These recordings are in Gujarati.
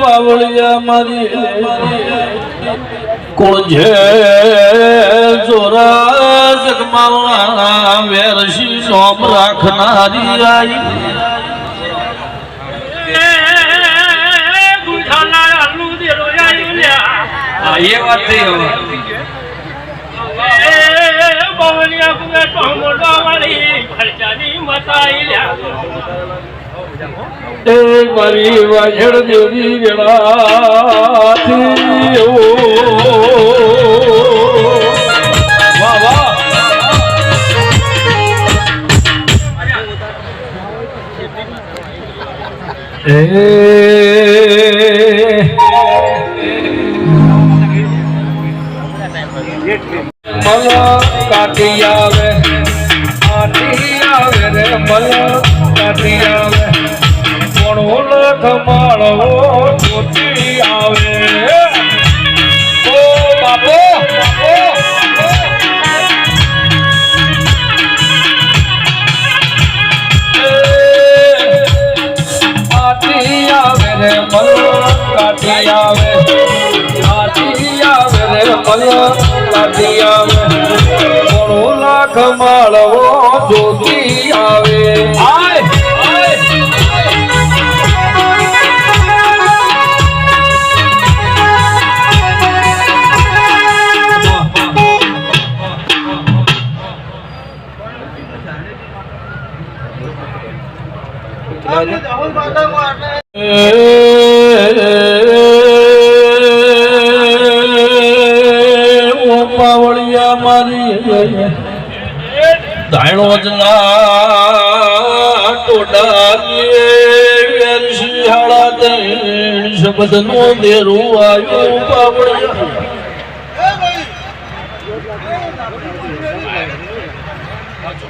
પાવળિયા મારી કુંજે ચોરા જગમાવા વેરસી સોમ રાખનારી આઈ. વાત થઈ હવે. એ મારી વાછળ દેવી વેળાથી વાહ વાહ. કાઢી રે આવે કોણો લખ માળવો જોતી આવે ઓ બાપો કાઢી આવે આવે કાઢી આવે રે મલ આવે કોણો લાખ માળવો આવે. પાવળિયા મારી ધાણો જ ના ટોડા શિયાળા શબ્દ નો દેરું આવ્યું પાવળિયા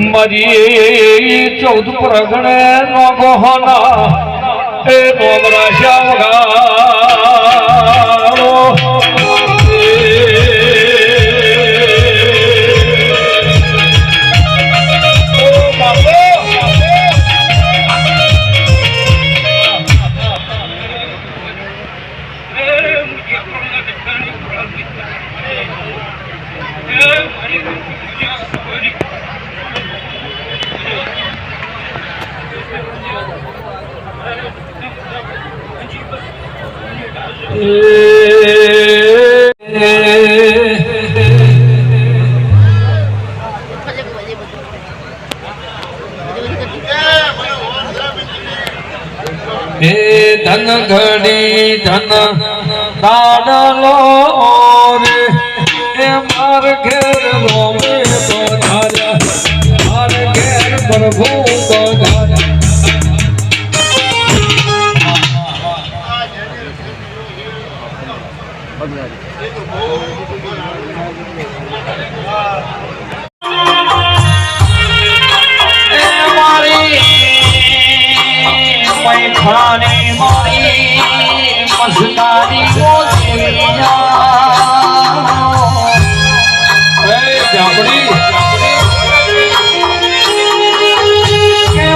મારી ચૌદ પ્રગણે નો ગોહના એ નોમરા શ્યામગારો ધન ઘડી ધન. દાડલો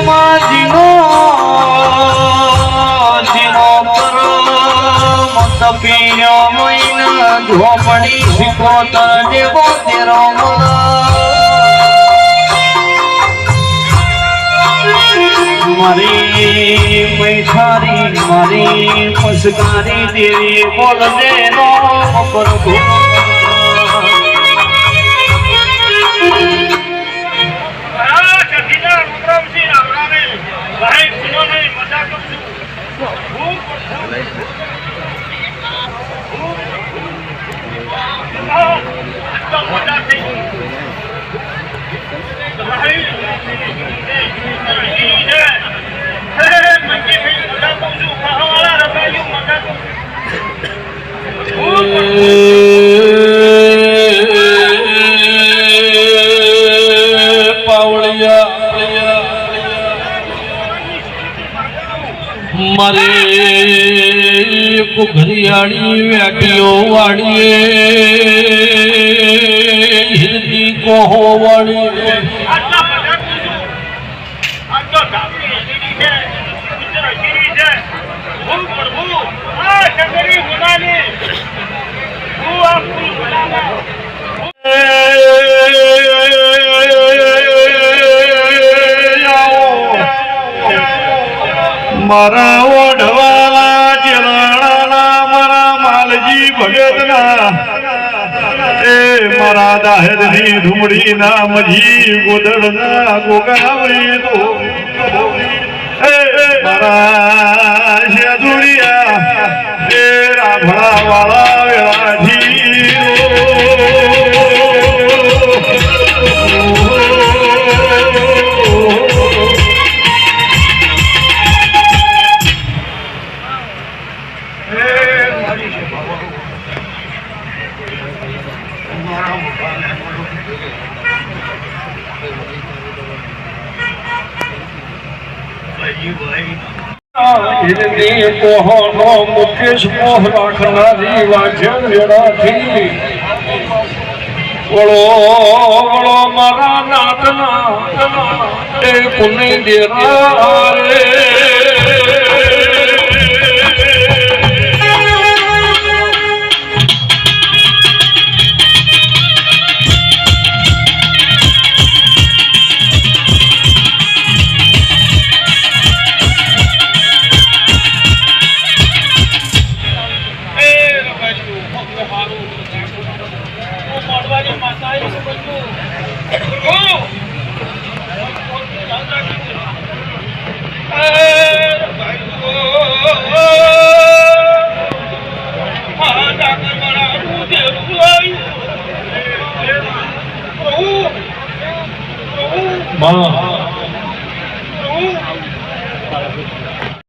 માજીનો જીનો પીણો મૈન ઝોપડી શીખોતર જેવો તેરો મારી મૈઠારી મારી પસકારી દેવી બોલજે નો પ્રભુ મારે ઘરિયાળી વેટીઓ વાળીએ. હિરની કોહો વાળીએ. પ્રભુ, આ મારા ઓઢવાલા ચલાણાના મારા માલજી ભગતના. એ મારા દાહેદની ધૂમડીના મજી ગોદડના ગોગાવરી તો. એ મારા શેદુડિયા એ રાભણા વાળા હિરની કોહોનો મુકેશ મોહ રાખનારી વાજણ વેળાથી. વળો વળો મારા નાતના, એ પુની દેરા રે.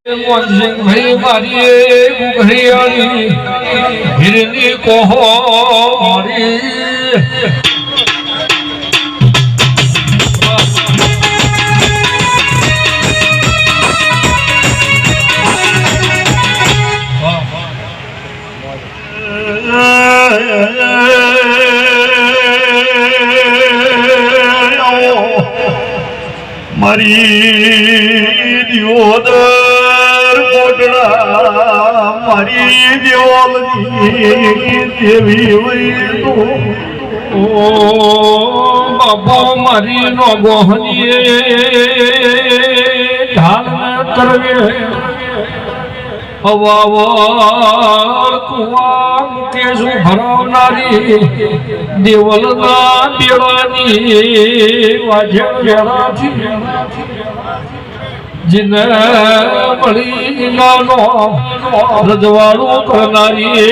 મોહનસિંહભાઈ મારી ઘડિયાળી હિરની કોહો મારી મારી મારી દેવલની દેવી હોય મારી નો ગોહનીએ ઢાલ કરવે હવાવાળ કુવા મુકેશ ભરાવનારી દેવલના વાજ્ય વેળાથી જીને મળી નાનો રજવાડું કરનારી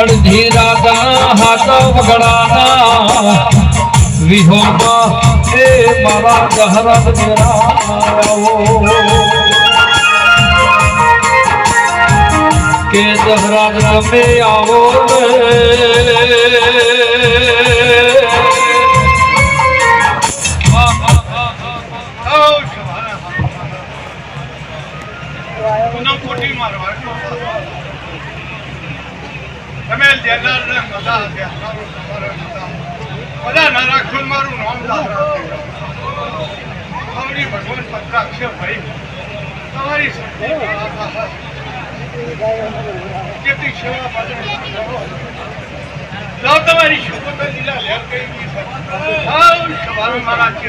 અડધી રાધા હાથ વગડાના વિહોમાં મારા ગહરા મેરા કે દહરાજ રમે આવો. તમે લેનાર મજા હતા. બધા ના રાખશો ને મારું નામ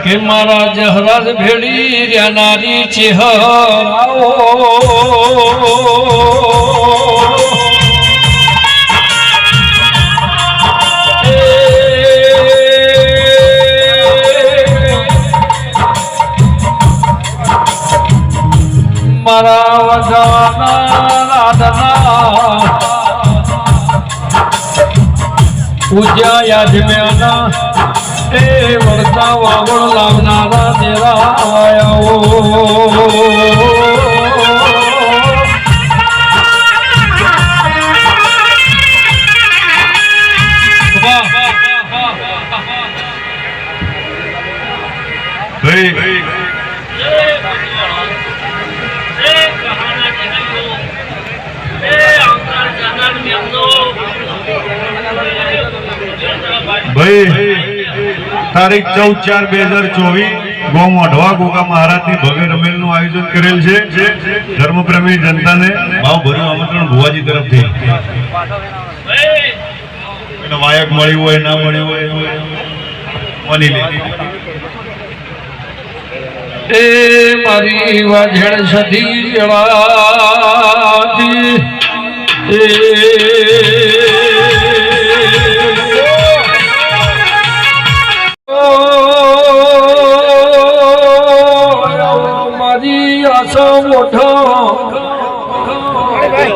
કે મારા જહરાજ ભેડી રહ્યા નારી ચેહરાઓ મારા વજાના રાધના પૂજ્યા યાજમ્યાના એ વળતા વાવણ લાવનારા તેરા તારીખ ચૌદ ચાર બે હજાર ચોવીસ ગૌ અઢવા ગોગા મહારાજની ભવ્ય રમેલનું આયોજન કરેલ છે. ધર્મપ્રેમી જનતાને ભાવભર્યું આમંત્રણ ભુવાજી તરફથી. એને વાયક મળ્યું હોય, ના મળ્યું હોય, માની લે. એ મારી વાજણ સધી જળાતી એ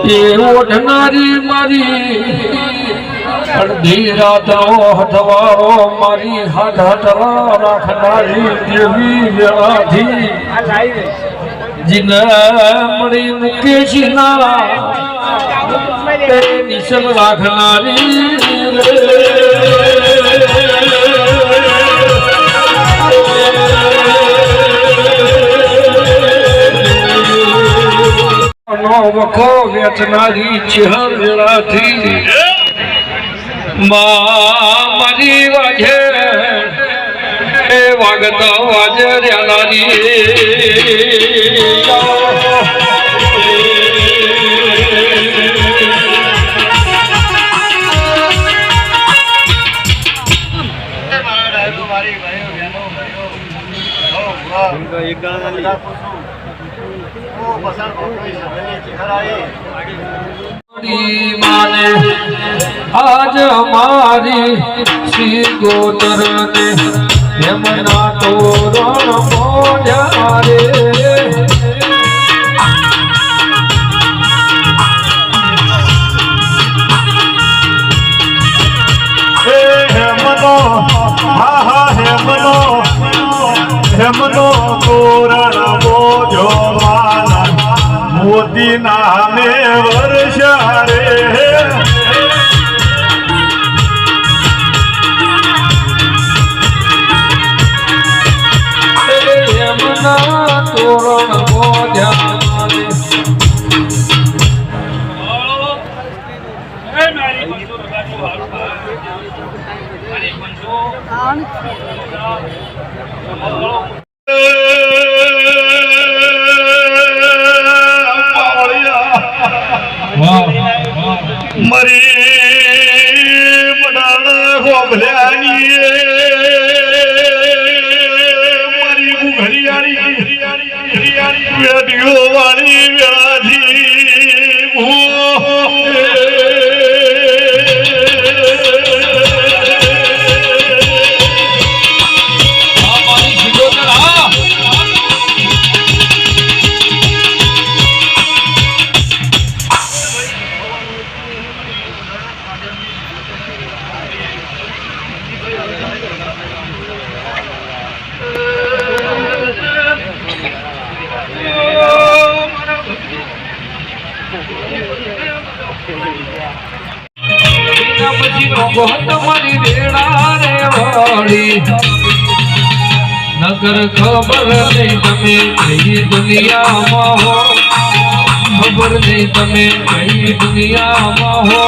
એ ઓઢનારી મારી અડધી રાતો હથવારો મારી હાથ હથવા રાખનારી દેવી વ્યાધી જીને મળી મૂકે છીના એ રાખનારી નો વખો વેચનારી ચહેર વેળાથી મારી વાજે એ વાગતા વાજે રેલારી માને આજ અમારી શ્રી ગોતર નગર ખબર નહીં તમે કઈ દુનિયામાં હો? ખબર નહીં તમે કઈ દુનિયામાં હો?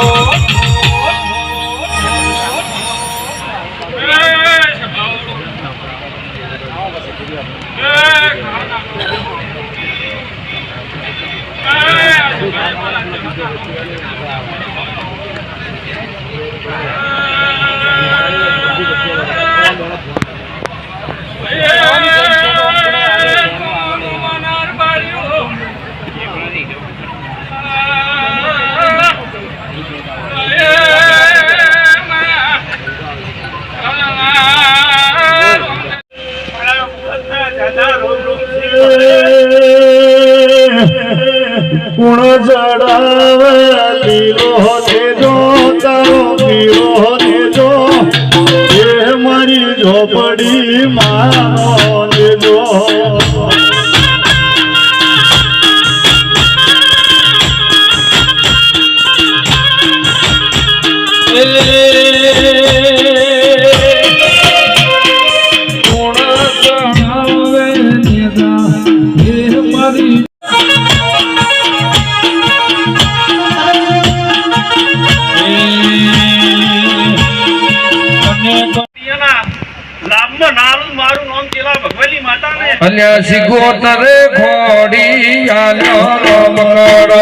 માતાને અલ્યા સિગોતરે ખોડી આલ્યો રોમ કરો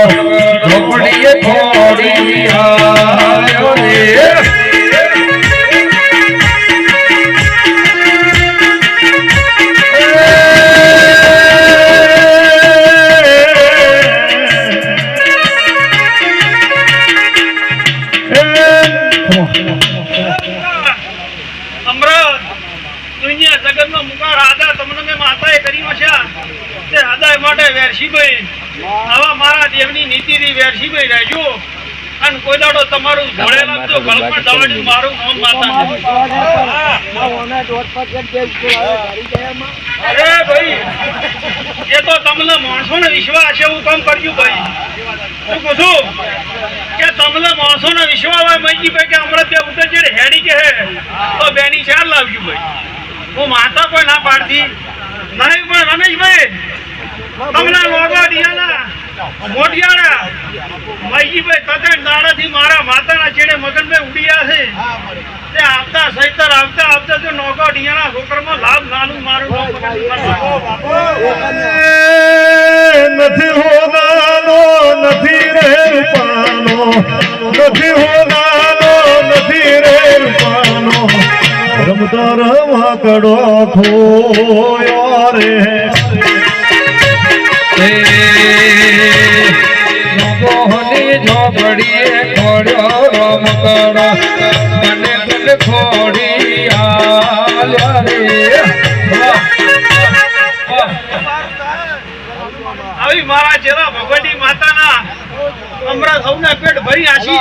ગળપણ મારું નામ માતા અરે ભાઈ એ તો તમને માણસોને વિશ્વાસ એવું કામ કરજો ભાઈ. શું કહું છું? કે તમને માણસોને વિશ્વાસ હોય ભાઈ કે હમણાં ત્યાં ઉતર હેડી કે હે તો બેની ચાર લાવજો ભાઈ. હું માતા કોઈ ના પાડતી. નહીં પણ રમેશભાઈ તમને લોગો દિયાના મોટિયાળા મૈજીભાઈ તતણ દાડાથી મારા માતાના છેડે મગનભાઈ ઉડ્યા છે. તે આવતા સૈતર આવતા આવતા જો નોકો ડિયાના છોકરામાં લાભ નાનું મારું નથી હોનાનો નથી રે પાનો નથી હોનાનો નથી રે પાનો રમતા રમા કડો ખોયો. મને. આવી મારા ચેલા ભગવતી માતાના અમરા સૌના પેટ ભરી આશી